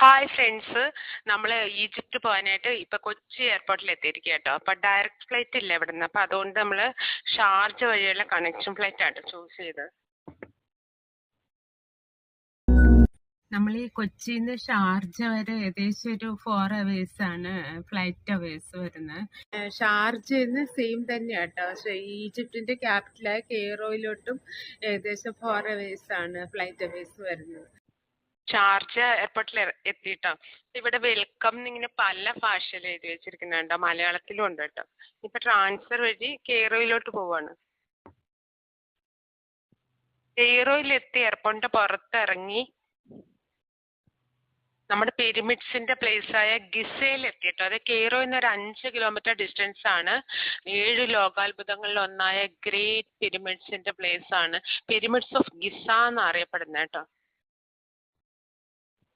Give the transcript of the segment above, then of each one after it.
Hi friends നമ്മൾ Egypt പോകാനായിട്ട് ഇപ്പൊ കൊച്ചി എയർപോർട്ടിൽ എത്തിയിരിക്കുക കേട്ടോ ഡയറക്റ്റ് ഫ്ലൈറ്റ് ഇല്ല ഇവിടെ നിന്ന് അപ്പൊ അതുകൊണ്ട് നമ്മൾ ഷാർജ വഴിയുള്ള കണക്ഷൻ ഫ്ലൈറ്റ് ആട്ടോ ചൂസ് ചെയ്തത്. നമ്മൾ ഈ കൊച്ചിയിൽ ഷാർജ വരെ ഏകദേശം ഒരു ഫോർ അവേഴ്സ് ആണ് ഫ്ലൈറ്റ് അവേഴ്സ് വരുന്നത് ഷാർജയിൽ നിന്ന് സെയിം തന്നെയാട്ടോ പക്ഷെ ഈജിപ്തിന്റെ ക്യാപിറ്റലായ കെയ്റോയിലോട്ടും ഏകദേശം ഫോർ അവേഴ്സ് ആണ് ഫ്ലൈറ്റ് അവേഴ്സ് വരുന്നത്. ഷാർജ എയർപോർട്ടിൽ എത്തിട്ടോ? ഇവിടെ വെൽക്കം എന്നിങ്ങനെ പല ഭാഷയിൽ എഴുതി വെച്ചിരിക്കുന്നുണ്ടോ. മലയാളത്തിലും ഉണ്ട് കേട്ടോ. ഇപ്പൊ ട്രാൻസ്ഫർ വഴി കെയ്റോയിലോട്ട് പോവാണ്. കെയ്റോയിൽ എത്തി എയർപോർട്ടിന്റെ പുറത്തിറങ്ങി നമ്മുടെ പിരമിഡ്സിന്റെ പ്ലേസ് ആയ ഗിസയിൽ എത്തിയിട്ടോ അത് കെയ്റോയിൽ എന്നൊരു അഞ്ച് കിലോമീറ്റർ ഡിസ്റ്റൻസ് ആണ്. ഏഴ് ലോകാത്ഭുതങ്ങളിൽ ഒന്നായ ഗ്രേറ്റ് പിരമിഡ്സിന്റെ പ്ലേസ് ആണ്. പിരമിഡ്സ് ഓഫ് ഗിസ എന്ന് അറിയപ്പെടുന്നത് കേട്ടോ.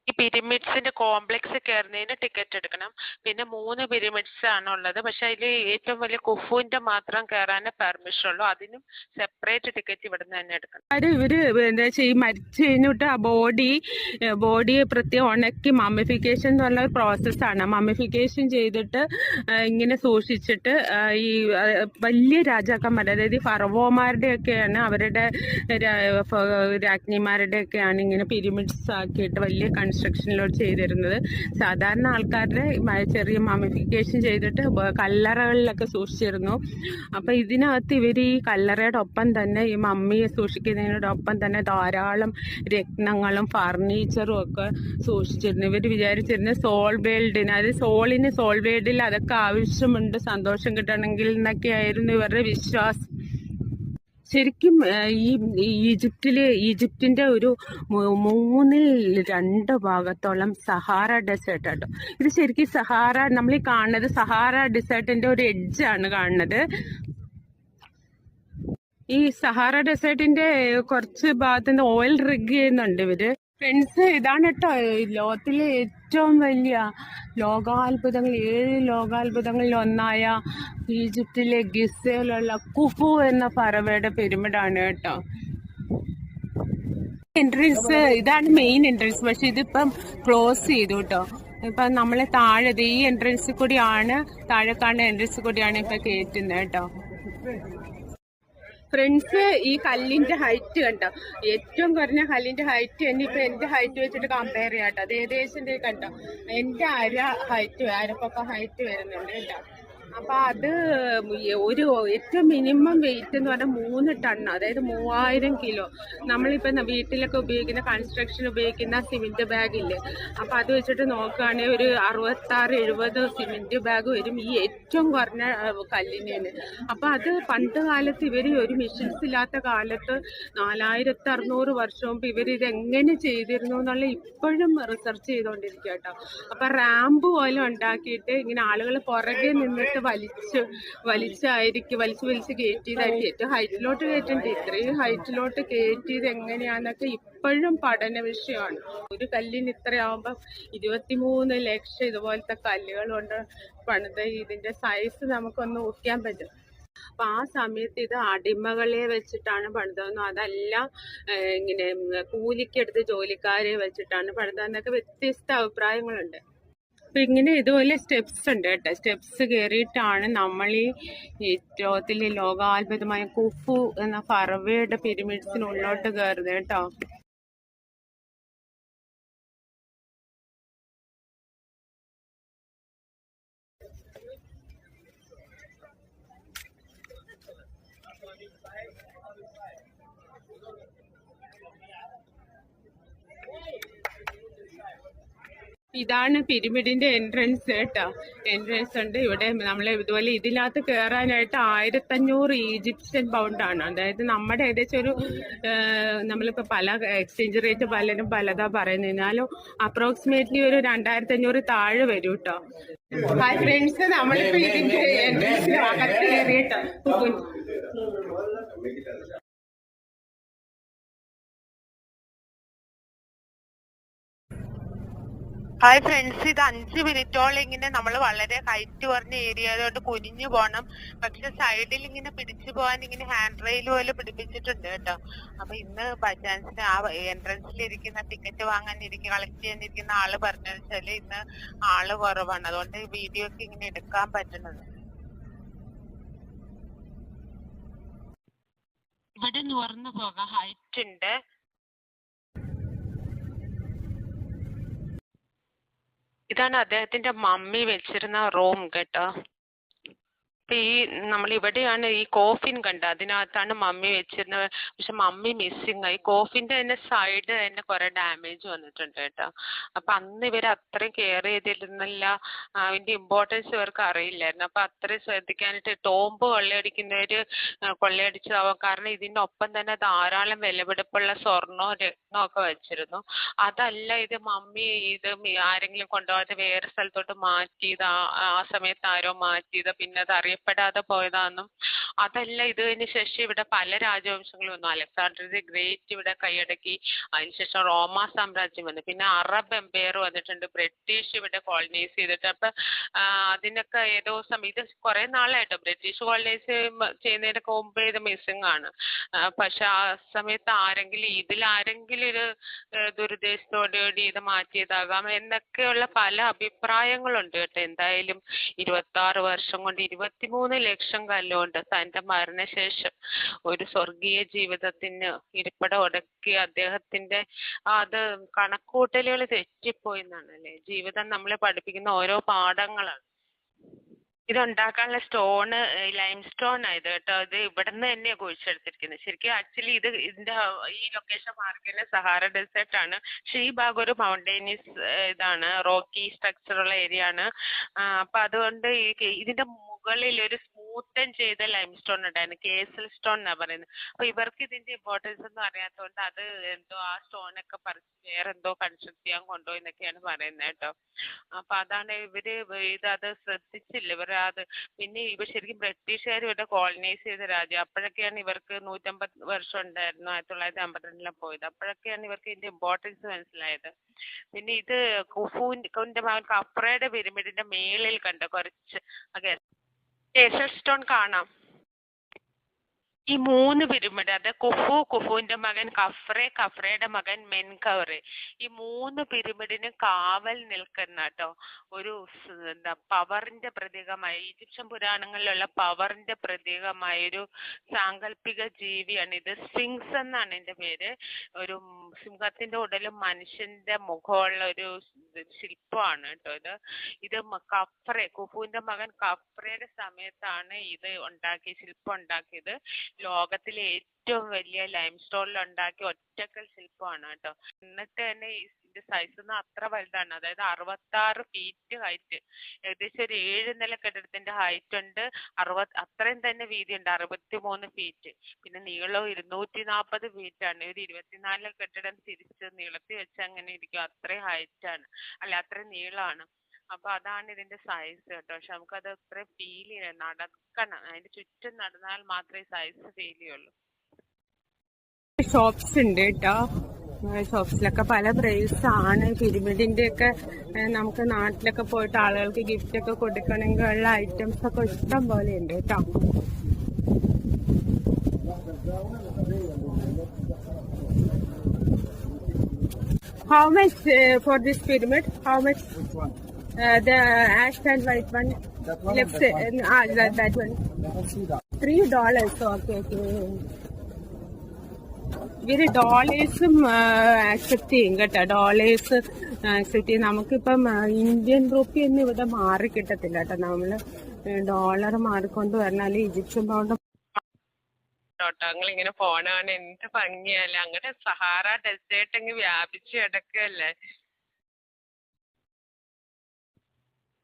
ഈ പിരമിഡ്സിന്റെ കോംപ്ലക്സ് കയറുന്നതിന് ടിക്കറ്റ് എടുക്കണം. പിന്നെ മൂന്ന് പിരമിഡ്സ് ഉള്ളത് പക്ഷെ അതിൽ ഏറ്റവും വലിയ കുഫുവിന്റെ മാത്രം കയറാനേ പെർമിഷൻ ഉള്ളൂ. അതിനും സെപ്പറേറ്റ് ടിക്കറ്റ് ഇവിടുന്ന് തന്നെ എടുക്കണം. ഇവർ എന്താ വെച്ചാൽ ഈ മരിച്ചു കഴിഞ്ഞിട്ട് ആ ബോഡി ബോഡി പ്രത്യേകം ഉണക്കി മമ്മിഫിക്കേഷൻ എന്ന് പറഞ്ഞ പ്രോസസ്സാണ് മമ്മിഫിക്കേഷൻ ചെയ്തിട്ട് ഇങ്ങനെ സൂക്ഷിച്ചിട്ട് ഈ വലിയ രാജാക്കന്മാർ അതായത് ഈ ഫറവോമാരുടെ ഒക്കെയാണ് അവരുടെ രാ- ഫ- രാജ്ഞിമാരുടെ ഒക്കെയാണ് ഇങ്ങനെ പിരമിഡ്സ് ആക്കിയിട്ട് വലിയ കൺസ്ട്രക്ഷനിലോട്ട് ചെയ്തിരുന്നത്. സാധാരണ ആൾക്കാരുടെ ചെറിയ മമിഫിക്കേഷൻ ചെയ്തിട്ട് കല്ലറകളിലൊക്കെ സൂക്ഷിച്ചിരുന്നു. അപ്പോൾ ഇതിനകത്ത് ഇവർ ഈ കല്ലറയുടെ ഒപ്പം തന്നെ ഈ മമ്മിയെ സൂക്ഷിക്കുന്നതിനോടൊപ്പം തന്നെ ധാരാളം രത്നങ്ങളും ഫർണിച്ചറും ഒക്കെ സൂക്ഷിച്ചിരുന്നു. ഇവർ വിചാരിച്ചിരുന്ന സോൾ വേൾഡിന് അതായത് സോളിന് സോൾ വേൾഡിൽ അതൊക്കെ ആവശ്യമുണ്ട് സന്തോഷം കിട്ടണമെങ്കിൽ എന്നൊക്കെ ആയിരുന്നു ഇവരുടെ വിശ്വാസം. ശരിക്കും ഈ ഈജിപ്തിൽ ഈജിപ്തിന്റെ ഒരു മൂന്നിൽ രണ്ട് ഭാഗത്തോളം സഹാറ ഡെസേർട്ട് കേട്ടോ. ഇത് ശരിക്കും സഹാറ നമ്മൾ ഈ കാണുന്നത് സഹാറ ഡെസേർട്ടിന്റെ ഒരു എഡ്ജ് ആണ് കാണുന്നത്. ഈ സഹാറ ഡെസേർട്ടിന്റെ കുറച്ച് ഭാഗത്ത് ഓയിൽ റിഗ് ചെയ്യുന്നുണ്ട് ഇവർ. ഫ്രണ്ട്സ് ഇതാണ് കേട്ടോ ലോകത്തിലെ ഏറ്റവും വലിയ ലോകാത്ഭുതങ്ങൾ ഏഴ് ലോകാത്ഭുതങ്ങളിൽ ഒന്നായ ഈജിപ്തിലെ ഗിസയിലുള്ള കുഫു എന്ന പറവയുടെ പിരമിഡാണ് കേട്ടോ. എൻട്രൻസ് ഇതാണ് മെയിൻ എൻട്രൻസ് പക്ഷെ ഇതിപ്പം ക്ലോസ് ചെയ്തു കേട്ടോ. ഇപ്പൊ നമ്മളെ താഴെ ഈ എൻട്രൻസ് കൂടിയാണ് താഴെ കാണുന്ന എൻട്രൻസ് കൂടിയാണ് ഇപ്പൊ കയറ്റുന്നത് കേട്ടോ. ഫ്രണ്ട്സ് ഈ കല്ലിന്റെ ഹൈറ്റ് കണ്ടോ? ഏറ്റവും കുറഞ്ഞ കല്ലിന്റെ ഹൈറ്റ് തന്നെ ഇപ്പൊ എന്റെ ഹൈറ്റ് വെച്ചിട്ട് കമ്പയർ ചെയ്യാം കേട്ടോ. അത് ഏകദേശം കണ്ടോ? എന്റെ അര ഹൈറ്റ് അരപ്പൊക്കെ ഹൈറ്റ് വരുന്നുണ്ട് കേട്ടോ. അപ്പൊ അത് ഒരു ഏറ്റവും മിനിമം വെയിറ്റ് എന്ന് പറഞ്ഞാൽ മൂന്ന് ടൺ അതായത് മൂവായിരം കിലോ. നമ്മളിപ്പോ വീട്ടിലൊക്കെ ഉപയോഗിക്കുന്ന കൺസ്ട്രക്ഷൻ ഉപയോഗിക്കുന്ന സിമെന്റ് ബാഗ് ഇല്ലേ അപ്പൊ അത് വെച്ചിട്ട് നോക്കുകയാണെങ്കിൽ ഒരു അറുപത്തി ആറ് എഴുപത് സിമെന്റ് ബാഗ് വരും ഈ ഏറ്റവും കുറഞ്ഞ ആ, അപ്പോൾ അപ്പൊ അത് പണ്ട് കാലത്ത് ഇവർ ഒരു മെഷീൻസ് ഇല്ലാത്ത കാലത്ത് നാലായിരത്തി അറുന്നൂറ് വർഷം മുമ്പ് ഇവർ ഇതെങ്ങനെ ചെയ്തിരുന്നു എന്നുള്ള ഇപ്പോഴും റിസർച്ച് ചെയ്തുകൊണ്ടിരിക്കുക കേട്ടോ അപ്പൊ റാമ്പ് പോലെ ഉണ്ടാക്കിയിട്ട് ഇങ്ങനെ ആളുകൾ പുറകെ നിന്നിട്ട് വലിച്ച് വലിച്ചായിരിക്കും വലിച്ച് വലിച്ച് കയറ്റിയതായിരിക്കും. ഏറ്റവും ഹൈറ്റിലോട്ട് കയറ്റേണ്ടി ഇത്രയും ഹൈറ്റിലോട്ട് കയറ്റിയത് എങ്ങനെയാന്നൊക്കെ ഇപ്പോഴും പഠന വിഷയമാണ്. ഒരു കല്ലിന് ഇത്രയാവുമ്പം ഇരുപത്തിമൂന്ന് ലക്ഷം ഇതുപോലത്തെ കല്ലുകൾ കൊണ്ട് പണിത് ഇതിന്റെ സൈസ് നമുക്കൊന്ന് ഊഹിക്കാൻ പറ്റും. അപ്പൊ ആ സമയത്ത് ഇത് അടിമകളെ വെച്ചിട്ടാണ് പണിതെന്നും അതല്ല ഇങ്ങനെ കൂലിക്കെടുത്ത് ജോലിക്കാരെ വെച്ചിട്ടാണ് പണിതെന്നൊക്കെ വ്യത്യസ്ത അഭിപ്രായങ്ങളുണ്ട്. അപ്പൊ ഇങ്ങനെ ഇതുപോലെ സ്റ്റെപ്സ് ഉണ്ട് കേട്ടോ. സ്റ്റെപ്സ് കയറിയിട്ടാണ് നമ്മൾ ഈ ലോകത്തിലെ ലോകാത്ഭുതമായ കുഫു എന്ന ഫറവയുടെ പിരമിഡ്സിനുള്ളിലോട്ട് കയറുന്നത് കേട്ടോ. ഇതാണ് പിരമിഡിന്റെ എൻട്രൻസ് കേട്ടോ. എൻട്രൻസ് ഉണ്ട്. ഇവിടെ നമ്മൾ ഇതുപോലെ ഇതിനകത്ത് കയറാനായിട്ട് ആയിരത്തഞ്ഞൂറ് ഈജിപ്ഷ്യൻ പൗണ്ടാണ് അതായത് നമ്മുടെ ഏകദേശം ഒരു നമ്മളിപ്പോൾ നമ്മളിപ്പോ പല എക്സ്ചേഞ്ച് റേറ്റ് പലരും പലതാ പറയുന്നത് എന്നാലും അപ്രോക്സിമേറ്റ്ലി ഒരു രണ്ടായിരത്തഞ്ഞൂറ് താഴെ വരും കേട്ടോ. ഹായ് ഫ്രണ്ട്സ് നമ്മളിപ്പോ ഇതിന്റെ എൻട്രൻസിന് അകത്ത് കയറിയിട്ടോ ഹായ് ഫ്രണ്ട്സ് ഇത് അഞ്ച് മിനിറ്റോളം ഇങ്ങനെ നമ്മൾ വളരെ ഹൈറ്റ് കുറഞ്ഞ ഏരിയ ആയതുകൊണ്ട് കുനിഞ്ഞു പോകണം പക്ഷെ സൈഡിൽ ഇങ്ങനെ പിടിച്ചു പോകാൻ ഇങ്ങനെ ഹാൻഡ് റെയിൽ പോലെ പിടിപ്പിച്ചിട്ടുണ്ട് കേട്ടോ. അപ്പൊ ഇന്ന് ബജാൻസിന് ആ എൻട്രൻസിൽ ഇരിക്കുന്ന ടിക്കറ്റ് വാങ്ങാൻ ഇരിക്കുന്ന കളക്ട് ചെയ്യാനിരിക്കുന്ന ആൾ പറഞ്ഞു വെച്ചാൽ ഇന്ന് ആൾ കുറവാണ്. അതുകൊണ്ട് വീഡിയോ ഒക്കെ ഇങ്ങനെ എടുക്കാൻ പറ്റുന്നത്. ഇവിടെ നിന്ന് പോകാം. ഹൈറ്റ് ഉണ്ട്. ഇതാണ് അദ്ദേഹത്തിന്റെ മമ്മി വെച്ചിരുന്ന റൂം കേട്ടോ. ഇപ്പൊ ഈ നമ്മൾ ഇവിടെയാണ് ഈ കോഫിൻ കണ്ട അതിനകത്താണ് മമ്മി വെച്ചിരുന്നത് പക്ഷെ മമ്മി മിസ്സിങ് ആയി. കോഫിന്റെ തന്നെ സൈഡ് തന്നെ കുറെ ഡാമേജ് വന്നിട്ടുണ്ട് കേട്ടോ. അപ്പൊ അന്ന് ഇവർ അത്രയും കെയർ ചെയ്തിരുന്നില്ല. അതിന്റെ ഇമ്പോർട്ടൻസ് ഇവർക്ക് അറിയില്ലായിരുന്നു. അപ്പൊ അത്രയും ശ്രദ്ധിക്കാനായിട്ട് ടോംബ് കൊള്ളയടിക്കുന്നവര് ആ, കൊള്ളയടിച്ചതാവാം. കാരണം ഇതിന്റെ ഒപ്പം തന്നെ ധാരാളം വിലപിടിപ്പുള്ള സ്വർണവും രത്നവും ഒക്കെ വെച്ചിരുന്നു. അതല്ല ഇത് മമ്മി ഇത് ആരെങ്കിലും കൊണ്ടുപോകാതെ വേറെ സ്ഥലത്തോട്ട് മാറ്റിയത്. ആ സമയത്ത് ആരോ മാറ്റിയത്. പിന്നെ അത് അറിയപ്പെടാതെ പോയതാണെന്നും അതല്ല ഇതിന് ശേഷം ഇവിടെ പല രാജവംശങ്ങളും വന്നു. അലക്സാണ്ടർ ദി ഗ്രേറ്റ് ഇവിടെ കൈയടക്കി അതിനുശേഷം റോമ സാമ്രാജ്യം വന്നു. പിന്നെ അറബ് എംപയർ വന്നിട്ടുണ്ട് ബ്രിട്ടീഷ് ഇവിടെ കോളനൈസ് ചെയ്തിട്ട്. അപ്പൊ അതിനൊക്കെ ഏതോ സമയം ഇത് കുറെ നാളായിട്ടോ ബ്രിട്ടീഷ് കോളനൈസ് ചെയ്യുന്നതിനൊക്കെ മുമ്പ് ഇത് മിസ്സിംഗ് ആണ്. പക്ഷെ ആ സമയത്ത് ആരെങ്കിലും ഇതിൽ ആരെങ്കിലും ഒരു ദുരുദ്ദേശത്തോടുകൂടി ഇത് മാറ്റിയതാകാം എന്നൊക്കെയുള്ള പല അഭിപ്രായങ്ങളുണ്ട് കേട്ടോ. എന്തായാലും ഇരുപത്തി ആറ് വർഷം കൊണ്ട് ഇരുപത്തിമൂന്ന് ലക്ഷം കല്ലുകൊണ്ട് തന്റെ മരണശേഷം ഒരു സ്വർഗീയ ജീവിതത്തിന് ഇരിപ്പിടം ഒടുക്കി അദ്ദേഹത്തിന്റെ അത് കണക്കൂട്ടലുകൾ തെറ്റിപ്പോയി എന്നാണ് ജീവിതം നമ്മളെ പഠിപ്പിക്കുന്ന ഓരോ പാഠങ്ങളാണ്. ഇത് ഉണ്ടാക്കാനുള്ള സ്റ്റോണ് ലൈം സ്റ്റോൺ ആയത് കേട്ടോ. ഇത് ഇവിടുന്ന് തന്നെയാണ് കുഴിച്ചെടുത്തിരിക്കുന്നത് ശരിക്കും ആക്ച്വലി ഇത് ഇതിന്റെ ഈ ലൊക്കേഷൻ മാർക്കിന്റെ സഹാറ ഡെസേർട്ട് ആണ്. പക്ഷെ ഈ ഭാഗം ഒരു മൗണ്ടൈനീസ് ഇതാണ്. റോക്കി സ്ട്രക്ചർ ഉള്ള ഏരിയ ആണ്. അപ്പൊ അതുകൊണ്ട് മുകളിൽ കെ- സ്മൂത്തൻ ചെയ്ത ലൈം സ്റ്റോൺ ഉണ്ടായിരുന്നു കേസൽ സ്റ്റോൺ എന്നാ പറയുന്നത്. അപ്പൊ ഇവർക്ക് ഇതിന്റെ ഇമ്പോർട്ടൻസ് ഒന്നും അറിയാത്തതുകൊണ്ട് അത് എന്തോ ആ സ്റ്റോൺ ഒക്കെ പറിച്ച് വേറെ എന്തോ കൺസ്ട്രക്ട് ചെയ്യാൻ കൊണ്ടുപോയി എന്നൊക്കെയാണ് പറയുന്നത് കേട്ടോ. അപ്പൊ അതാണ് ഇവർ ഇത് അത് ശ്രദ്ധിച്ചില്ല. ഇവർ അത് പിന്നെ ഇവർ ശരിക്കും ബ്രിട്ടീഷുകാർ ഇവിടെ കോളനൈസ് ചെയ്ത രാജ്യം. അപ്പോഴൊക്കെയാണ് ഇവർക്ക് നൂറ്റമ്പത് വർഷം ഉണ്ടായിരുന്നു. ആയിരത്തി തൊള്ളായിരത്തി അമ്പത്തിരണ്ടിലാണ് പോയത്. അപ്പോഴൊക്കെയാണ് ഇവർക്ക് ഇതിന്റെ ഇമ്പോർട്ടൻസ് മനസ്സിലായത്. പിന്നെ ഇത് കുഫുവിന്റെ മകൻ കപ്രയുടെ പിരമിഡിന്റെ മേളിൽ കണ്ട? കുറച്ച് കേസൽ സ്റ്റോൺ കാണാം. ഈ മൂന്ന് പിരമിഡ് അത് കുഫു കുഫുവിന്റെ മകൻ കഫ്രെ കഫ്രയുടെ മകൻ മെൻകവറെ ഈ മൂന്ന് പിരമിഡിന് കാവൽ നിൽക്കുന്ന കേട്ടോ ഒരു എന്താ പവറിന്റെ പ്രതീകമായ ഈജിപ്ഷ്യൻ പുരാണങ്ങളിലുള്ള പവറിന്റെ പ്രതീകമായ ഒരു സാങ്കല്പിക ജീവിയാണ് ഇത്. സ്ഫിങ്സ് എന്നാണ് എന്റെ പേര്. ഒരു സിംഹത്തിന്റെ ഉടലും മനുഷ്യന്റെ മുഖമുള്ള ഒരു ശില്പമാണ് കേട്ടോ ഇത്. ഇത് കഫ്രെ കുഫുവിന്റെ മകൻ കഫ്രയുടെ സമയത്താണ് ഇത് ഉണ്ടാക്കി ശില്പം ഉണ്ടാക്കിയത്. ലോകത്തിലെ ഏറ്റവും വലിയ ലൈം സ്റ്റോണിൽ ഉണ്ടാക്കിയ ഒറ്റക്കൽ ശില്പമാണ് കേട്ടോ. എന്നിട്ട് തന്നെ ഇതിന്റെ സൈസ് ഒന്നും അത്ര വലുതാണ്. അതായത് അറുപത്താറ് ഫീറ്റ് ഹൈറ്റ് ഏകദേശം ഒരു ഏഴ് നില കെട്ടിടത്തിന്റെ ഹൈറ്റ് ഉണ്ട്. അറുപത് അത്രയും തന്നെ വീതി ഉണ്ട് അറുപത്തി മൂന്ന് ഫീറ്റ് പിന്നെ നീളവും ഇരുന്നൂറ്റി നാൽപ്പത് ഫീറ്റ് ആണ്. ഒരു ഇരുപത്തിനാല് കെട്ടിടം തിരിച്ച് നീളത്തിൽ വെച്ച് അങ്ങനെ ഇരിക്കും. അത്രയും ഹൈറ്റ് ആണ്. അല്ല അത്രയും നീളമാണ്. അപ്പൊ അതാണ് ഇതിന്റെ സൈസ് കേട്ടോ. പക്ഷെ നമുക്കത് അത്രയും ഫീൽ ചെയ്യണം. നടക്കണം. അതിന്റെ ചുറ്റും നടന്നാൽ മാത്രമേ സൈസ് ഫീൽ ചെയ്യുള്ളൂ. ഷോപ്സ് ഉണ്ട് കേട്ടോ. ഷോപ്സിലൊക്കെ പല പ്രൈസ് ആണ് പിരമിഡിന്റെ ഒക്കെ നമുക്ക് നാട്ടിലൊക്കെ പോയിട്ട് ആളുകൾക്ക് ഗിഫ്റ്റ് ഒക്കെ കൊടുക്കണമെങ്കിൽ ഉള്ള ഐറ്റംസ് ഒക്കെ ഇഷ്ടം പോലെ ഉണ്ട് കേട്ടോ How much uh, for this pyramid? How much? Which one? Uh, the ash and white one. That one Left that one? uh, ah, that, that one. Three dollars. Okay, okay. ഇവർ ഡോളേഴ്സും accept ചെയ്യും കേട്ടോ. Dollars accept ചെയ്യും. നമുക്കിപ്പം Indian rupee ഒന്നും ഇവിടെ മാറി കിട്ടത്തില്ല കേട്ടോ. നമ്മൾ ഡോളർ മാറിക്കൊണ്ട് വരണാൽ ഈജിപ്ഷ്യൻ പൗണ്ട് ഇങ്ങനെ പോണാണ് എന്ത് ഭംഗിയല്ലേ. അങ്ങനെ സഹാറ ഡെസേർട്ട് അങ്ങ് വ്യാപിച്ചു കിടക്കുകയല്ലേ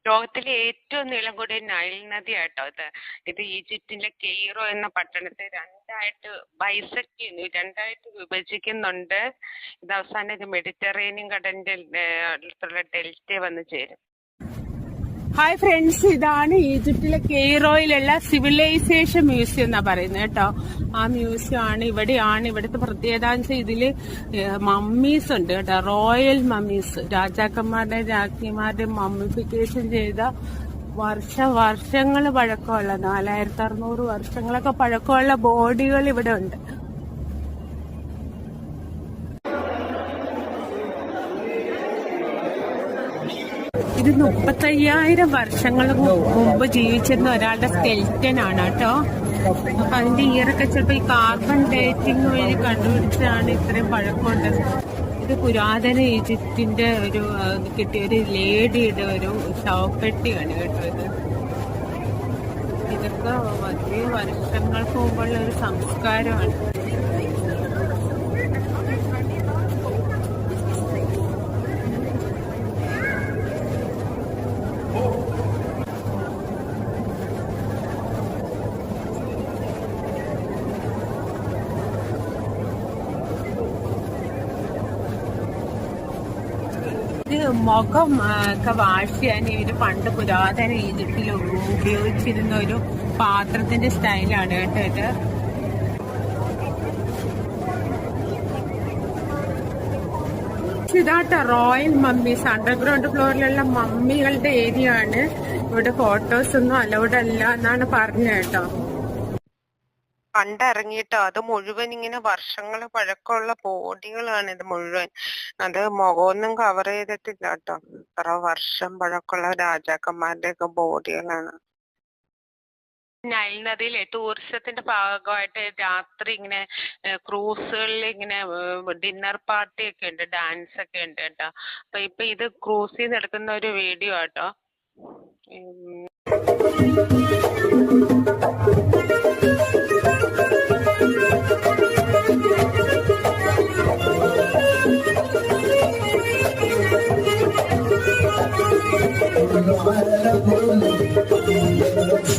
ലോകത്തിലെ ഏറ്റവും നീളം കൂടിയ നൈൽ നദി ആട്ടോ ഇത്. ഇത് ഈജിപ്തിലെ കെയ്റോ എന്ന പട്ടണത്തെ രണ്ടായിട്ട് ബൈസെക്ട് ചെയ്യുന്നു രണ്ടായിട്ട് വിഭജിക്കുന്നുണ്ട്. ഇത് അവസാനം ഇത് മെഡിറ്ററേനിയൻ കടന്റെ അടുത്തുള്ള വന്ന് ചേരും. ഹായ് ഫ്രണ്ട്സ് ഇതാണ് ഈജിപ്തിലെ കെയ്റോയിലുള്ള സിവിലൈസേഷൻ മ്യൂസിയം എന്നാ പറയുന്നത് കേട്ടോ. ആ മ്യൂസിയം ആണ് ഇവിടെയാണ് ഇവിടുത്തെ പ്രത്യേകത ഇതിൽ മമ്മീസ് ഉണ്ട് കേട്ടോ. റോയൽ മമ്മീസ് രാജാക്കന്മാരുടെ രാജ്ഞിമാരുടെ മമ്മിഫിക്കേഷൻ ചെയ്ത വർഷ വർഷങ്ങൾ പഴക്കമുള്ള നാലായിരത്തി അറുന്നൂറ് വർഷങ്ങളൊക്കെ പഴക്കമുള്ള ബോഡികൾ ഇവിടെ ഉണ്ട്. ഇത് മുപ്പത്തയ്യായിരം വർഷങ്ങൾ മുമ്പ് ജീവിച്ചിരുന്ന ഒരാളുടെ സ്കെൽറ്റൻ ആണ് കേട്ടോ. അപ്പൊ അതിന്റെ ഇയറൊക്കെ ചിലപ്പോ ഈ കാർബൺ ഡേറ്റിംഗ് വഴി കണ്ടുപിടിച്ചാണ് ഇത്രയും പഴക്കമുണ്ട് ഇത് പുരാതന ഈജിപ്തിന്റെ ഒരു കിട്ടിയ ഒരു ലേഡിയുടെ ഒരു ശവപ്പെട്ടിയാണ് കേട്ടോ ഇത്. ഇതൊക്കെ വലിയ വർഷങ്ങൾക്ക് മുമ്പുള്ള ഒരു സംസ്കാരമാണ്. ആ, ഒക്കെ വാഷ് ചെയ്യാൻ ഇവർ പണ്ട് പുരാതന ഈജിപ്തിൽ ഉപയോഗിച്ചിരുന്ന ഒരു പാത്രത്തിന്റെ സ്റ്റൈലാണ് കേട്ടോ ഇത്. ഇതാട്ടോ റോയൽ മമ്മീസ് അണ്ടർഗ്രൗണ്ട് ഫ്ലോറിലുള്ള മമ്മികളുടെ ഏരിയ ആണ് ഇവിടെ ഫോട്ടോസ് ഒന്നും അലൗഡ് അല്ല എന്നാണ് പറഞ്ഞു കേട്ടോ. പണ്ടിറങ്ങിയിട്ടോ അത് മുഴുവൻ ഇങ്ങനെ വർഷങ്ങൾ പഴക്കമുള്ള ബോഡികളാണ് ഇത് മുഴുവൻ. അത് മുഖമൊന്നും കവർ ചെയ്തിട്ടില്ല കേട്ടോ. ഇത്ര വർഷം പഴക്കമുള്ള രാജാക്കന്മാരുടെ ഒക്കെ ബോഡികളാണ് നൈൽ നദിയിലെ ടൂറിസത്തിന്റെ ഭാഗമായിട്ട് രാത്രി ഇങ്ങനെ ക്രൂസുകളിൽ ഇങ്ങനെ ഡിന്നർ പാർട്ടി ഒക്കെ ഉണ്ട് ഡാൻസ് ഒക്കെ ഉണ്ട് കേട്ടോ. അപ്പൊ ഇപ്പൊ ഇത് ക്രൂസിൽ നിന്ന് എടുക്കുന്ന ഒരു വീഡിയോ ആട്ടോ.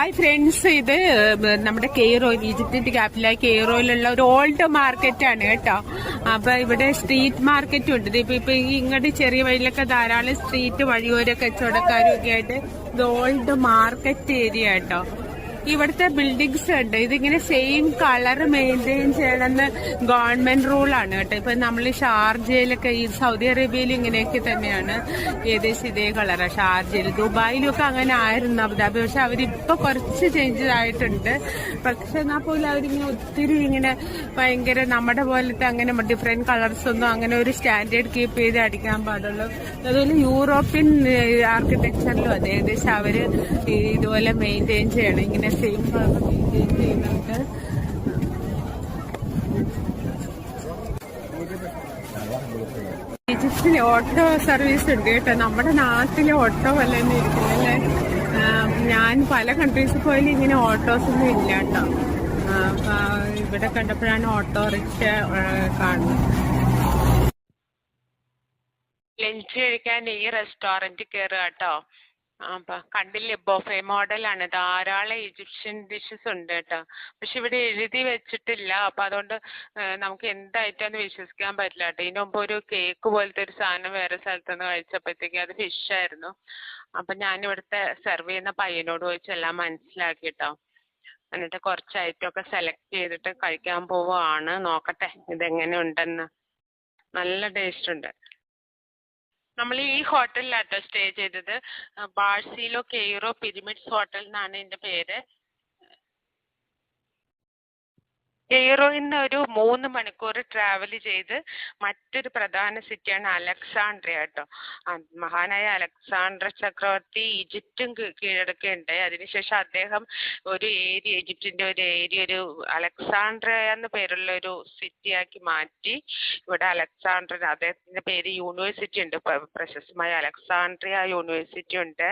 ഹായ് ഫ്രണ്ട്സ് ഇത് നമ്മുടെ കെയ്റോ ഈജിപ്തിന്റെ ക്യാപിറ്റലായ കെയറോയിലുള്ള ഒരു ഓൾഡ് മാർക്കറ്റ് ആണ് കേട്ടോ. അപ്പൊ ഇവിടെ സ്ട്രീറ്റ് മാർക്കറ്റും ഉണ്ട്. ഇപ്പൊ ഇപ്പൊ ഇങ്ങോട്ട് ചെറിയ വഴിയിലൊക്കെ ധാരാളം സ്ട്രീറ്റ് വഴിയോര കച്ചവടക്കാരും ഒക്കെ ആയിട്ട് ഇത് ഓൾഡ് മാർക്കറ്റ് ഏരിയ കേട്ടോ. ഇവിടുത്തെ ബിൽഡിങ്സ് ഉണ്ട്. ഇതിങ്ങനെ സെയിം കളർ മെയിന്റെയിൻ ചെയ്യണമെന്ന് ഗവൺമെന്റ് റൂളാണ് കേട്ടോ. ഇപ്പൊ നമ്മൾ ഷാർജയിലൊക്കെ ഈ സൗദി അറേബ്യയിൽ ഇങ്ങനെയൊക്കെ തന്നെയാണ് ഏകദേശം ഇതേ കളറാണ് ഷാർജയിൽ ദുബായിലൊക്കെ അങ്ങനെ ആയിരുന്നു അബുദാബി. പക്ഷെ അവരിപ്പൊ കുറച്ച് ചേഞ്ചസ് ആയിട്ടുണ്ട്. പക്ഷെ എന്നാൽ പോലും അവരിങ്ങനെ ഒത്തിരി ഇങ്ങനെ ഭയങ്കര നമ്മുടെ പോലത്തെ അങ്ങനെ ഡിഫറെന്റ് കളേഴ്സ് ഒന്നും അങ്ങനെ ഒരു സ്റ്റാൻഡേർഡ് കീപ്പ് ചെയ്ത് അടിക്കാൻ പാടുള്ളൂ. അതുപോലെ യൂറോപ്യൻ ആർക്കിടെക്ചറിലും അതെ. ഏകദേശം അവർ ഇതുപോലെ മെയിന്റെയിൻ ചെയ്യണം. ഇങ്ങനെ സെയിം കളർ ഈജിപ്തിൽ ഓട്ടോ സർവീസ് ഉണ്ട് കേട്ടോ. നമ്മുടെ നാട്ടിലെ ഓട്ടോ പോലെ തന്നെ ഇരിക്കുന്നല്ലേ? ഞാൻ പല കൺട്രീസിൽ പോയാലും ഇങ്ങനെ ഓട്ടോസ് ഒന്നും ഇല്ല കേട്ടോ. ഇവിടെ കണ്ടപ്പോഴാണ് ഓട്ടോറിക്ഷ കാണുന്നത്. ലഞ്ച് കഴിക്കാൻ ഈ റെസ്റ്റോറന്റ് കയറുക കേട്ടോ. അപ്പൊ കണ്ടില്ലേ ബൊഫെ മോഡലാണ്. ധാരാളം ഈജിപ്ഷ്യൻ ഡിഷസ് ഉണ്ട് കേട്ടോ. പക്ഷെ ഇവിടെ എഴുതി വെച്ചിട്ടില്ല. അപ്പൊ അതുകൊണ്ട് നമുക്ക് എന്ന് വിശ്വസിക്കാൻ പറ്റില്ല കേട്ടോ. ഇതിന് മുമ്പ് ഒരു കേക്ക് പോലത്തെ ഒരു സാധനം വേറെ സ്ഥലത്തുനിന്ന് കഴിച്ചപ്പോഴത്തേക്ക് അത് ഫിഷ് ആയിരുന്നു. അപ്പൊ ഞാൻ ഇവിടുത്തെ സെർവ് ചെയ്യുന്ന പയ്യനോട് ചോദിച്ച് എല്ലാം മനസ്സിലാക്കി കേട്ടോ. എന്നിട്ട് കുറച്ച് ഐറ്റം ഒക്കെ സെലക്ട് ചെയ്തിട്ട് കഴിക്കാൻ പോവുകയാണ്. നോക്കട്ടെ ഇതെങ്ങനെ ഉണ്ടെന്ന്. നല്ല ടേസ്റ്റ് ഉണ്ട്. നമ്മൾ ഈ ഹോട്ടലിലാട്ടോ സ്റ്റേ ചെയ്തത്. ബാഴ്സിലോ കെയ്റോ പിരമിഡ്സ് ഹോട്ടൽ എന്നാണ് ഇതിന്റെ പേര്. കെയ്റോയിൽ ഒരു മൂന്ന് മണിക്കൂർ ട്രാവൽ ചെയ്ത് മറ്റൊരു പ്രധാന സിറ്റിയാണ് അലക്സാണ്ട്രിയ കേട്ടോ. മഹാനായ അലക്സാണ്ടർ ചക്രവർത്തി ഈജിപ്തും കീഴടക്കുകയുണ്ടായി അതിനുശേഷം അദ്ദേഹം ഒരു ഏരിയ ഈജിപ്തിന്റെ ഒരു ഏരിയ ഒരു അലക്സാണ്ട്രിയ എന്ന പേരുള്ള ഒരു സിറ്റിയാക്കി മാറ്റി. ഇവിടെ അലക്സാണ്ടർ അദ്ദേഹത്തിന്റെ പേര് യൂണിവേഴ്സിറ്റി ഉണ്ട്. പ്രശസ്തമായ അലക്സാണ്ട്രിയ യൂണിവേഴ്സിറ്റി ഉണ്ട്.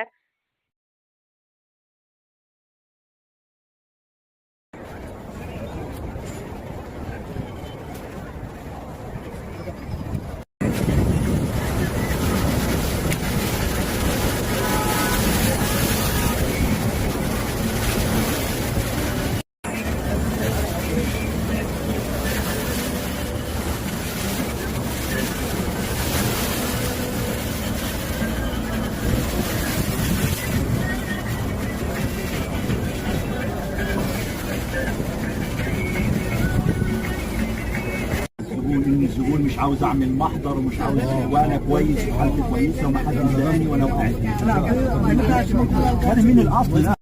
عاوز اعمل محضر ومش عاوز وانا كويس وحالتي كويسه وما حد مضايقني وانا وقعت انا من الاصل لا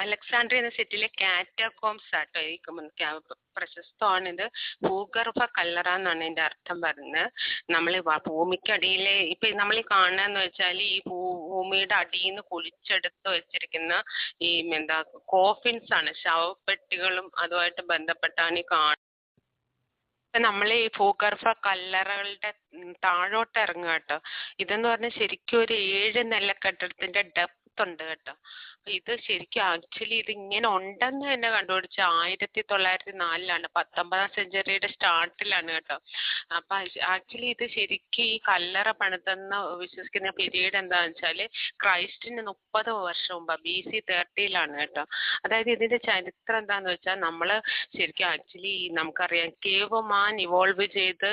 അലക്സാണ്ട്രിയ എന്ന സെറ്റിലെ കാറ്റാകോംസ് ആട്ടോ ഈ കമ- ക്യാ- പ്രശസ്തമാണ് ഇത് ഭൂഗർഭ കല്ലറ എന്നാണ് ഇതിന്റെ അർത്ഥം പറയുന്നത് നമ്മൾ ഭൂമിക്കടിയിലെ ഇപ്പൊ നമ്മൾ ഈ കാണുന്നതെന്ന് വെച്ചാൽ ഈ ഭൂ- ഭൂമിയുടെ അടിയിൽ നിന്ന് കുഴിച്ചെടുത്ത് വെച്ചിരിക്കുന്ന ഈ എന്താ കോഫിൻസ് ആണ് ശവപ്പെട്ടികളും അതുമായിട്ട് ബന്ധപ്പെട്ടാണ് ഈ കാണുന്നത് നമ്മൾ ഈ ഭൂഗർഭ കല്ലറകളുടെ താഴോട്ട് ഇറങ്ങുക കേട്ടോ. ഇതെന്ന് പറഞ്ഞാൽ ശരിക്കും ഒരു ഏഴ് നില കെട്ടിടത്തിന്റെ ഡെപ്ത് ഉണ്ട് കേട്ടോ. ഇത് ശരിക്കും ആക്ച്വലി ഇത് ഇങ്ങനെ ഉണ്ടെന്ന് തന്നെ കണ്ടുപിടിച്ച ആയിരത്തി തൊള്ളായിരത്തി നാലിലാണ് പത്തൊമ്പതാം സെഞ്ചുറിയുടെ സ്റ്റാർട്ടിലാണ് കേട്ടോ. അപ്പൊ ആക്ച്വലി ഇത് ശരിക്കും ഈ കല്ലറ പണിതെന്ന് വിശ്വസിക്കുന്ന പീരീഡ് എന്താണെന്ന് വെച്ചാൽ ക്രൈസ്റ്റിന് മുപ്പത് വർഷം മുമ്പ് ബി സി തേർട്ടിയിലാണ് കേട്ടോ. അതായത് ഇതിന്റെ ചരിത്രം എന്താന്ന് വെച്ചാൽ നമ്മൾ ശരിക്കും ആക്ച്വലി നമുക്കറിയാം കേവ് മാൻ ഇവോൾവ് ചെയ്ത്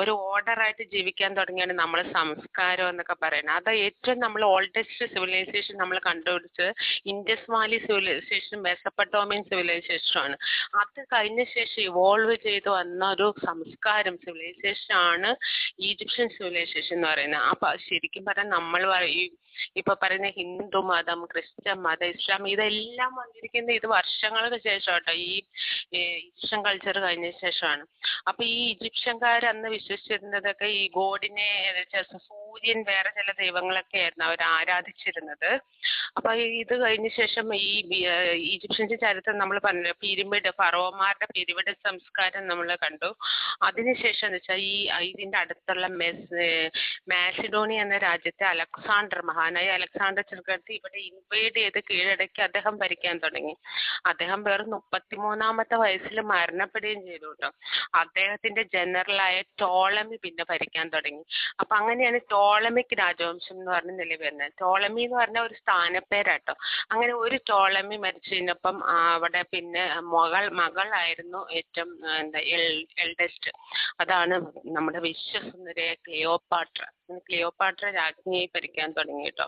ഒരു ഓർഡറായിട്ട് ജീവിക്കാൻ തുടങ്ങിയാണ് നമ്മൾ സംസ്കാരം എന്നൊക്കെ പറയുന്നത്. അത് ഏറ്റവും നമ്മൾ ഓൾഡസ്റ്റ് സിവിലൈസേഷൻ നമ്മൾ കണ്ടുപിടിച്ചത് Indus valley civilisation Mesopotamian civilisation ആണ്. അത് കഴിഞ്ഞ ശേഷം ഇവോൾവ് ചെയ്ത് വന്ന ഒരു സംസ്കാരം സിവിലൈസേഷൻ ആണ് ഈജിപ്ഷ്യൻ സിവിലൈസേഷൻ എന്ന് പറയുന്നത്. അപ്പൊ ശരിക്കും പറഞ്ഞാൽ നമ്മൾ ഈ ഇപ്പൊ പറയുന്ന ഹിന്ദു മതം ക്രിസ്ത്യൻ മതം ഇസ്ലാം ഇതെല്ലാം വന്നിരിക്കുന്നത് ഇത് വർഷങ്ങൾക്ക് ശേഷം കേട്ടോ ഈ ഈജിപ്ഷ്യൻ കൾച്ചർ കഴിഞ്ഞ ശേഷമാണ്. അപ്പൊ ഈ ഈജിപ്ഷ്യൻകാർ അന്ന് വിശ്വസിച്ചിരുന്നതൊക്കെ ഈ ഗോഡിനെ സൂര്യൻ വേറെ ചില ദൈവങ്ങളൊക്കെ ആയിരുന്നു അവർ ആരാധിച്ചിരുന്നത്. അപ്പൊ ഇത് കഴിഞ്ഞ ശേഷം ഈ ഈജിപ്ഷ്യൻ ചരിത്രം നമ്മൾ പറഞ്ഞു പിരിമിഡ് ഫറോമാരുടെ പിരിമിഡ് സംസ്കാരം നമ്മൾ കണ്ടു. അതിനുശേഷം എന്ന് വെച്ചാൽ ഈ ഇതിന്റെ അടുത്തുള്ള മെസ് മാസിഡോണി എന്ന രാജ്യത്തെ അലക്സാണ്ടർ മഹാനായ അലക്സാണ്ടർ ചക്രവർത്തി ഇവിടെ ഇൻവൈഡ് ചെയ്ത് കീഴടക്കി അദ്ദേഹം ഭരിക്കാൻ തുടങ്ങി. അദ്ദേഹം വെറും മുപ്പത്തിമൂന്നാമത്തെ വയസ്സിൽ മരണപ്പെടുകയും ചെയ്തു കേട്ടോ അദ്ദേഹത്തിന്റെ ജനറലായ ടോളമി പിന്നെ ഭരിക്കാൻ തുടങ്ങി. അപ്പൊ അങ്ങനെയാണ് ടോളമിക് രാജവംശം എന്ന് പറഞ്ഞ നിലവിൽ വരുന്നത്. ടോളമി എന്ന് പറഞ്ഞ ഒരു സ്ഥാനപ്പേരാട്ടോ. അങ്ങനെ ഒരു ടോളമി മരിച്ചു കഴിഞ്ഞപ്പം അവിടെ പിന്നെ മകൾ മകളായിരുന്നു ഏറ്റവും എന്താ എൽഡസ്റ്റ് അതാണ് നമ്മുടെ വിശ്വസുന്ദരിയായ ക്ലിയോപാട്ര. ക്ലിയോപാട്ര രാജ്ഞിയെ ഭരിക്കാൻ തുടങ്ങി കേട്ടോ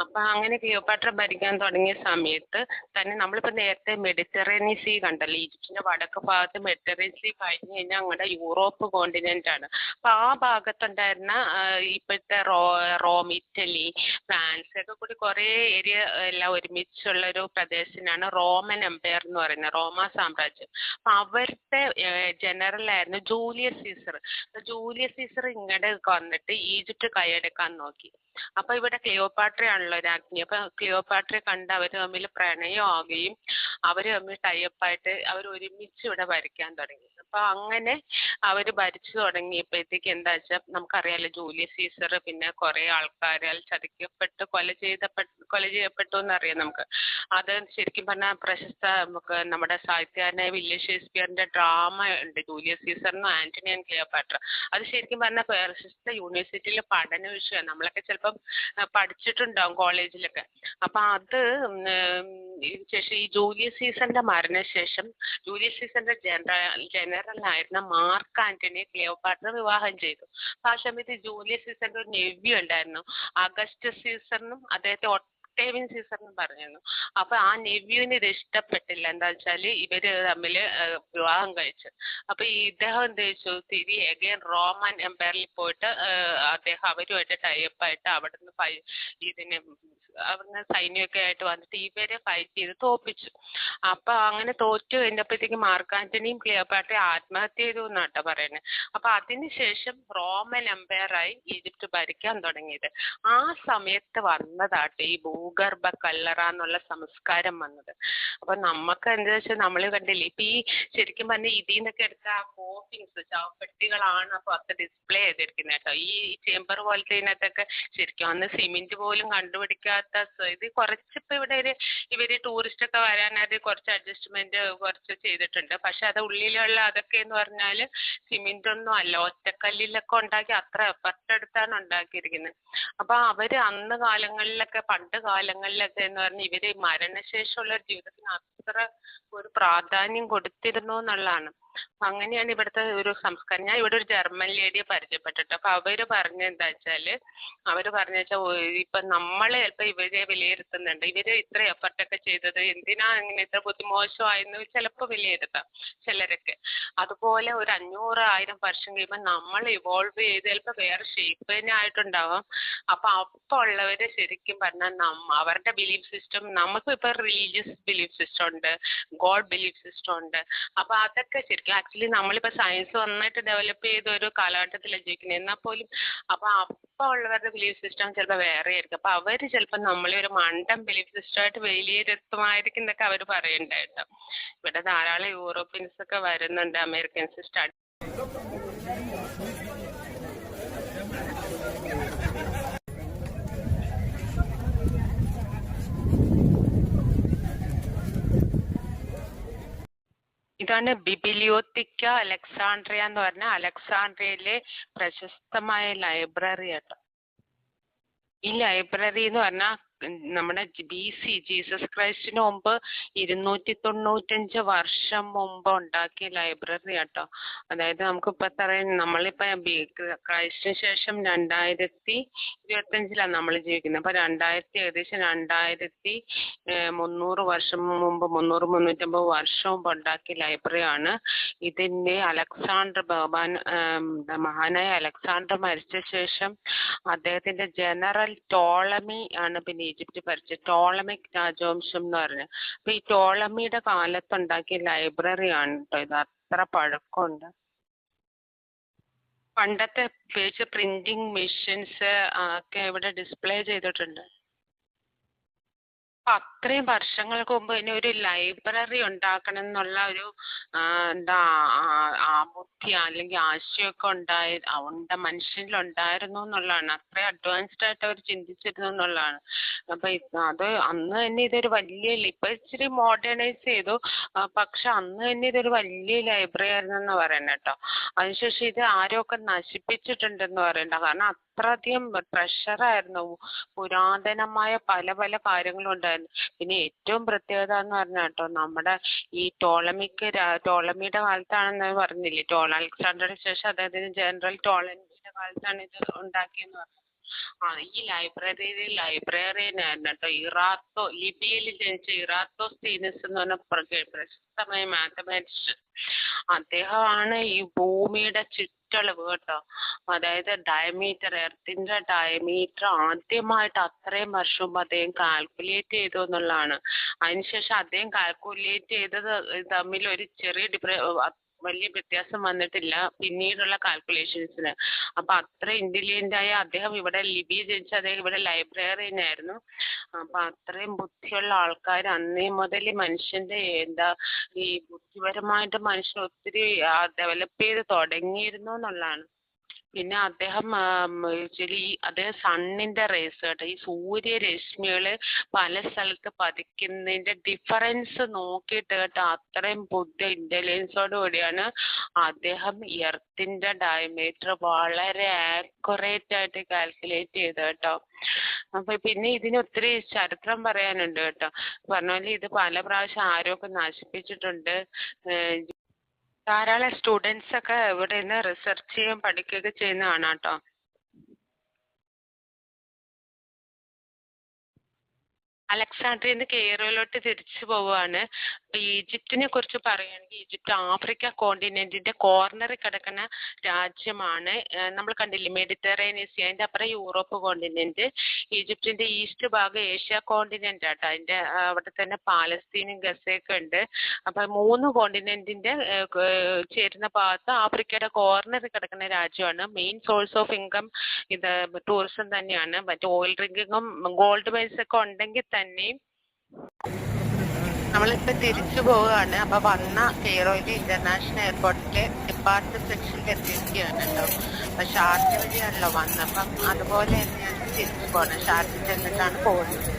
അപ്പൊ അങ്ങനെ ക്ലിയോപാട്ര ഭരിക്കാൻ തുടങ്ങിയ സമയത്ത് തന്നെ നമ്മളിപ്പോ നേരത്തെ മെഡിറ്ററേനിയൻ സീ കണ്ടല്ലോ ഈജിപ്തിന്റെ വടക്ക് ഭാഗത്ത് മെഡിറ്ററേനിയൻ സീ കഴിഞ്ഞ് കഴിഞ്ഞാൽ അങ്ങടെ യൂറോപ്പ് കോണ്ടിനെന്റ് ആണ്. അപ്പൊ ആ ഭാഗത്തുണ്ടായിരുന്ന ഇപ്പോഴത്തെ റോ റോം ഇറ്റലി ഫ്രാൻസ് ഒക്കെ കൂടി കുറെ ഏരിയ എല്ലാം ഒരുമിച്ചുള്ള ഒരു പ്രദേശത്തിനാണ് റോമൻ എംപയർ എന്ന് പറയുന്നത് റോമ സാമ്രാജ്യം. അപ്പൊ അവരുടെ ജനറൽ ആയിരുന്നു ജൂലിയസ് സീസർ. ജൂലിയസ് സീസർ ഇങ്ങടെ വന്നിട്ട് ഈജിപ്റ്റ് കൈയടക്കാൻ നോക്കി. അപ്പൊ ഇവിടെ ക്ലിയോപാട്രയാണല്ലോ രാജ്ഞി അപ്പൊ ക്ലിയോപാട്രയെ കണ്ട് അവർ തമ്മിൽ പ്രണയമാവുകയും അവർ തമ്മിൽ ടൈപ്പായിട്ട് അവർ ഒരുമിച്ച് ഇവിടെ ഭരിക്കാൻ തുടങ്ങി. അപ്പൊ അങ്ങനെ അവർ ഭരിച്ചു തുടങ്ങിയപ്പോഴത്തേക്ക് എന്താ വെച്ചാൽ നമുക്കറിയാലോ ജൂലിയസ് സീസർ പിന്നെ കുറെ ആൾക്കാരാൽ ചതിക്കപ്പെട്ട് കൊല ചെയ്തപ്പെട്ട് കൊല ചെയ്യപ്പെട്ടു എന്നറിയാം നമുക്ക്. അത് ശരിക്കും പറഞ്ഞാൽ പ്രശസ്ത നമുക്ക് നമ്മുടെ സാഹിത്യകാരനായ വില്യം ഷേക്സ്പിയറിന്റെ ഡ്രാമ ഉണ്ട് ജൂലിയസ് സീസറിനും ആന്റണി ആൻഡ് ക്ലിയോപാട്ര. അത് ശരിക്കും പറഞ്ഞാൽ പ്രശസ്ത യൂണിവേഴ്സിറ്റിയിലെ പഠന വിഷയമാണ് നമ്മളൊക്കെ ചിലപ്പം പഠിച്ചിട്ടുണ്ടാവും കോളേജിലൊക്കെ. അപ്പൊ അത് ശേഷം ഈ ജൂലിയസ് സീസറിന്റെ മരണശേഷം ജൂലിയസ് സീസറിന്റെ ജനറൽ ജനറൽ ആയിരുന്ന മാർക്ക് ആന്റണി ക്ലിയോപാട്ര വിവാഹം ചെയ്തു. ആ സമയത്ത് ജൂലിയസ് സീസറിന്റെ ഒരു നെവ്യു ഉണ്ടായിരുന്നു. അഗസ്റ്റസ് സീസറിനും അദ്ദേഹത്തെ ഒക്ടേവിയൻ എന്ന് പറഞ്ഞിരുന്നു. അപ്പൊ ആ നെവ്യൂവിന് ഇത് ഇഷ്ടപ്പെട്ടില്ല. എന്താ വെച്ചാൽ ഇവർ തമ്മിൽ വിവാഹം കഴിച്ചു. അപ്പൊ ഈ ഇദ്ദേഹം എന്ത് ചോദിച്ചു? തിരി അഗൈൻ റോമൻ എംപയറിൽ പോയിട്ട് അദ്ദേഹം അവരുമായിട്ട് ടൈപ്പ് ആയിട്ട് അവിടുന്ന് ഇതിന് അവിടുന്ന് സൈന്യമൊക്കെ ആയിട്ട് വന്നിട്ട് ഇവരെ ഫൈറ്റ് ചെയ്ത് തോപ്പിച്ചു. അപ്പൊ അങ്ങനെ തോറ്റു. കഴിഞ്ഞപ്പോഴത്തേക്ക് മാർക്കാന്റണിയും ക്ലിയോപാട്രയും ആത്മഹത്യ ചെയ്തു എന്നാട്ടോ പറയുന്നത് അപ്പൊ അതിനുശേഷം റോമൻ എംപയർ ആയി ഈജിപ്റ്റ് ഭരിക്കാൻ തുടങ്ങിയത്. ആ സമയത്ത് വന്നതാട്ടെ ഈ ഭൂഗർഭ കല്ലറ എന്നുള്ള സംസ്കാരം വന്നത്. അപ്പൊ നമുക്ക് എന്താ വെച്ചാൽ നമ്മൾ കണ്ടില്ലേ ഇപ്പൊ ഈ ശരിക്കും പറഞ്ഞ ഇതിൽ നിന്നൊക്കെ എടുത്ത ആ കോഫിൻസ് ചവപ്പെട്ടികളാണ് അപ്പൊ അത് ഡിസ്പ്ലേ ചെയ്തിരിക്കുന്നത് കേട്ടോ. ഈ ചേമ്പർ പോലത്തെ ഇതിനകത്തൊക്കെ ശരിക്കും അന്ന് സിമെന്റ് പോലും കണ്ടുപിടിക്കാത്ത ഇത് കുറച്ചിപ്പോ ഇവിടെ ഒരു ഇവർ ടൂറിസ്റ്റ് ഒക്കെ വരാനായിട്ട് കുറച്ച് അഡ്ജസ്റ്റ്മെന്റ് കുറച്ച് ചെയ്തിട്ടുണ്ട്. പക്ഷെ അത് ഉള്ളിലുള്ള അതൊക്കെ എന്ന് പറഞ്ഞാൽ സിമെന്റ് ഒന്നും അല്ല. ഒറ്റക്കല്ലിലൊക്കെ ഉണ്ടാക്കി അത്ര എഫർട്ട് എടുത്താണ് ഉണ്ടാക്കിയിരിക്കുന്നത് അപ്പൊ അവർ അന്ന് കാലങ്ങളിലൊക്കെ പണ്ട് കാലങ്ങളിലൊക്കെ എന്ന് പറഞ്ഞാൽ ഇവർ മരണശേഷമുള്ള ജീവിതത്തിന് അത്ര ഒരു പ്രാധാന്യം കൊടുത്തിരുന്നു എന്നുള്ളതാണ്. അങ്ങനെയാണ് ഇവിടുത്തെ ഒരു സംസ്കാരം. ഞാൻ ഇവിടെ ഒരു ജർമ്മൻ ലേഡിയെ പരിചയപ്പെട്ടിട്ട്. അപ്പൊ അവർ പറഞ്ഞ എന്താ വെച്ചാൽ അവർ പറഞ്ഞ വെച്ചാൽ ഇപ്പൊ നമ്മൾ ചിലപ്പോൾ ഇവരെ വിലയിരുത്തുന്നുണ്ട്. ഇവർ ഇത്ര എഫർട്ട് ഒക്കെ ചെയ്തത് എന്തിനാ ഇങ്ങനെ ഇത്ര ബുദ്ധി മോശമായെന്ന് ചിലപ്പോ വിലയിരുത്താം ചിലരൊക്കെ. അതുപോലെ ഒരു അഞ്ഞൂറ് ആയിരം വർഷം കഴിയുമ്പോൾ നമ്മൾ ഇവോൾവ് ചെയ്ത് ചിലപ്പോ വേറെ ഷേപ്പ് തന്നെ ആയിട്ടുണ്ടാവാം. അപ്പൊ അപ്പോൾ ഉള്ളവര് ശരിക്കും പറഞ്ഞാൽ നമ്മ അവരുടെ ബിലീഫ് സിസ്റ്റം നമുക്ക് ഇപ്പൊ റിലീജിയസ് ബിലീഫ് സിസ്റ്റം ഉണ്ട് ഗോഡ് ബിലീഫ് സിസ്റ്റം ഉണ്ട്. അപ്പൊ അതൊക്കെ ശരിക്കും ആക്ച്വലി നമ്മളിപ്പോ സയൻസ് നന്നായിട്ട് ഡെവലപ്പ് ചെയ്ത ഒരു കാലഘട്ടത്തിലാണ് ജീവിക്കുന്നത് എന്നാൽ പോലും അപ്പൊ അപ്പൊ ഉള്ളവരുടെ ബിലീഫ് സിസ്റ്റം ചിലപ്പോൾ വേറെ ആയിരിക്കും. അപ്പൊ അവർ ചിലപ്പോൾ നമ്മളെ ഒരു മണ്ടൻ ബിലീഫ് സിസ്റ്റം ആയിട്ട് വിലയിരുത്തുമായിരിക്കും എന്നൊക്കെ അവർ പറയുന്നുണ്ടായിട്ട് ഇവിടെ ധാരാളം യൂറോപ്യൻസ് ഒക്കെ വരുന്നുണ്ട് അമേരിക്കൻസ് സ്റ്റഡി ഇതാണ് ബിബിലിയോത്തിക്ക അലക്സാണ്ട്രിയ എന്ന് പറഞ്ഞ അലക്സാണ്ട്രിയയിലെ പ്രശസ്തമായ ലൈബ്രറി ആട്ടോ ഈ ലൈബ്രറി എന്ന് പറഞ്ഞാൽ നമ്മുടെ ബി സി ജീസസ് ക്രൈസ്റ്റിന് മുമ്പ് ഇരുന്നൂറ്റി തൊണ്ണൂറ്റഞ്ച് വർഷം മുമ്പ് ഉണ്ടാക്കിയ ലൈബ്രറി ആട്ടോ. അതായത് നമുക്ക് ഇപ്പൊ പറയാം നമ്മളിപ്പോ ബി- ക്രൈസ്റ്റിന് ശേഷം രണ്ടായിരത്തി ഇരുപത്തഞ്ചിലാണ് നമ്മൾ ജീവിക്കുന്നത്. അപ്പൊ രണ്ടായിരത്തി ഏകദേശം രണ്ടായിരത്തി മുന്നൂറ് വർഷം മുമ്പ് മുന്നൂറ് മുന്നൂറ്റമ്പത് വർഷം മുമ്പ് ഉണ്ടാക്കിയ ലൈബ്രറിയാണ് ഇതിന്റെ അലക്സാണ്ടർ ബഹബാൻ മഹാനായ അലക്സാണ്ടർ മരിച്ച ശേഷം അദ്ദേഹത്തിന്റെ ജനറൽ ടോളമി ആണ് പിന്നെ ഈജിപ്റ്റ് ഭരിച്ച ടോളമിക് രാജവംശം എന്ന് പറഞ്ഞ. അപ്പൊ ഈ ടോളമിയുടെ കാലത്തുണ്ടാക്കിയ ലൈബ്രറി ആണ് കേട്ടോ ഇത്. അത്ര പഴക്കമുണ്ട്. പണ്ടത്തെ പേജ് പ്രിന്റിംഗ് മെഷീൻസ് ഒക്കെ ഇവിടെ ഡിസ്പ്ലേ ചെയ്തിട്ടുണ്ട്. അത്രയും വർഷങ്ങൾക്ക് മുമ്പ് ഇനി ഒരു ലൈബ്രറി ഉണ്ടാക്കണം എന്നുള്ള ഒരു എന്താ ബുദ്ധി അല്ലെങ്കിൽ ആശയമൊക്കെ ഉണ്ടായി മനുഷ്യനിൽ ഉണ്ടായിരുന്നു എന്നുള്ളതാണ്. അത്രയും അഡ്വാൻസ്ഡ് ആയിട്ട് അവർ ചിന്തിച്ചിരുന്നു എന്നുള്ളതാണ്. അപ്പൊ അത് അന്ന് തന്നെ ഇതൊരു വലിയ ഇപ്പൊ ഇച്ചിരി മോഡേണൈസ് ചെയ്തു. പക്ഷെ അന്ന് തന്നെ ഇതൊരു വലിയ ലൈബ്രറി ആയിരുന്നു എന്ന് പറയുന്നത് കേട്ടോ. അതിനുശേഷം ഇത് ആരൊക്കെ നശിപ്പിച്ചിട്ടുണ്ടെന്ന് പറയണ്ട. കാരണം അത്രയധികം പ്രഷറായിരുന്നു പുരാതനമായ പല പല കാര്യങ്ങളും ഉണ്ടായിരുന്നു. പിന്നെ ഏറ്റവും പ്രത്യേകത എന്ന് പറഞ്ഞാൽ കേട്ടോ നമ്മുടെ ഈ ടോളമിക്ക് ടോളമിയുടെ കാലത്താണെന്ന് പറഞ്ഞില്ലേ? ടോൾ അലക്സാണ്ടറിന് ശേഷം അദ്ദേഹത്തിന് ജനറൽ ടോളമിയുടെ കാലത്താണ് ഇത് ഉണ്ടാക്കിയെന്ന് പറഞ്ഞത്. ആ ഈ ലൈബ്രറിയിൽ ലൈബ്രറിയനായിരുന്നു കേട്ടോ ഇറാത്തോ ലിബിയയിൽ ജനിച്ച ഇറാത്തോ സീനസ് എന്ന് പറഞ്ഞ പ്ര- പ്രശസ്തമായ മാത്തമാറ്റിഷ്യൻ. അദ്ദേഹമാണ് ഈ ഭൂമിയുടെ ചുറ്റളവ് കേട്ടോ അതായത് ഡയമീറ്റർ എർത്തിന്റെ ഡയമീറ്റർ ആദ്യമായിട്ട് അത്രയും വർഷം മുമ്പ് അദ്ദേഹം കാൽക്കുലേറ്റ് ചെയ്തു എന്നുള്ളതാണ്. അതിനുശേഷം അദ്ദേഹം കാൽക്കുലേറ്റ് ചെയ്തത് തമ്മിൽ ഒരു ചെറിയ ഡിഫറെ വലിയ വ്യത്യാസം വന്നിട്ടില്ല. പിന്നീടുള്ള കാൽക്കുലേഷൻസിന് അപ്പൊ അത്ര ഇന്റലിജന്റ് ആയ അദ്ദേഹം ഇവിടെ ലിബി ജനിച്ച അദ്ദേഹം ഇവിടെ ലൈബ്രറിയൻ ആയിരുന്നു. അപ്പൊ അത്രയും ബുദ്ധിയുള്ള ആൾക്കാർ അന്നേ മുതൽ മനുഷ്യന്റെ എന്താ ഈ ബുദ്ധിപരമായിട്ട് മനുഷ്യൻ ഒത്തിരി ഡെവലപ്പ് ചെയ്ത് തുടങ്ങിയിരുന്നു എന്നുള്ളതാണ്. പിന്നെ അദ്ദേഹം ആക്ച്വലി അദ്ദേഹം സണ്ണിന്റെ റേസ് കേട്ടോ. ഈ സൂര്യരശ്മികൾ പല സ്ഥലത്ത് പതിക്കുന്നതിന്റെ ഡിഫറൻസ് നോക്കിയിട്ട് കേട്ടോ. അത്രയും ബുദ്ധി ഇന്റലിജൻസോട് കൂടിയാണ് അദ്ദേഹം എർത്തിന്റെ ഡയമീറ്റർ വളരെ ആക്യുറേറ്റ് ആയിട്ട് കാൽക്കുലേറ്റ് ചെയ്തത് കേട്ടോ. അപ്പൊ പിന്നെ ഇതിന് ഒത്തിരി ചരിത്രം പറയാനുണ്ട് കേട്ടോ. പറഞ്ഞ പോലെ ഇത് പല പ്രാവശ്യം ആരൊക്കെ നശിപ്പിച്ചിട്ടുണ്ട്. ധാരാളം സ്റ്റുഡൻസ് ഒക്കെ ഇവിടെ നിന്ന് റിസർച്ച് ചെയ്യാൻ പഠിക്കുകയൊക്കെ ചെയ്യുന്നതാണ് കേട്ടോ. അലക്സാണ്ട്രിയിൽ നിന്ന് കെയ്റോയിലോട്ട് തിരിച്ചു പോവുകയാണ്. ഈജിപ്തിനെ കുറിച്ച് പറയുകയാണെങ്കിൽ ഈജിപ്ത് ആഫ്രിക്ക കോണ്ടിനെന്റിന്റെ കോർണറിൽ കിടക്കുന്ന രാജ്യമാണ്. നമ്മൾ കണ്ടില്ലേ മെഡിറ്ററേനിയൻ സീ അതിന്റെ അപ്പുറം യൂറോപ്പ് കോണ്ടിനെന്റ് ഈജിപ്തിന്റെ ഈസ്റ്റ് ഭാഗം ഏഷ്യ കോണ്ടിനെന്റ് ആട്ടോ. അതിന്റെ അവിടെ തന്നെ പാലസ്തീനും ഗസയൊക്കെ ഉണ്ട്. അപ്പൊ മൂന്ന് കോണ്ടിനെന്റിന്റെ ചേരുന്ന ഭാഗത്ത് ആഫ്രിക്കയുടെ കോർണറിൽ കിടക്കുന്ന രാജ്യമാണ്. മെയിൻ സോഴ്സ് ഓഫ് ഇൻകം ഇത് ടൂറിസം തന്നെയാണ്. മറ്റേ ഓയിൽ ഡ്രിങ്കിങ്ങും ഗോൾഡ് മൈൻസ് ഒക്കെ ഉണ്ടെങ്കിൽ തന്നെയും. നമ്മളിപ്പോ തിരിച്ചു പോവുകയാണ്. അപ്പൊ വന്ന കെയ്റോയിലെ ഇന്റർനാഷണൽ എയർപോർട്ടിലെ ഡിപ്പാർച്ചർ സെക്ഷനിൽ എത്തിയിരിക്കുകയാണ് കേട്ടോ. അപ്പൊ ഷാർജ വഴിയാണല്ലോ വന്നത്. അപ്പം അതുപോലെ തന്നെയാണ് തിരിച്ചു പോകണം ഷാർജ ചെന്നിട്ടാണ് പോകുന്നത്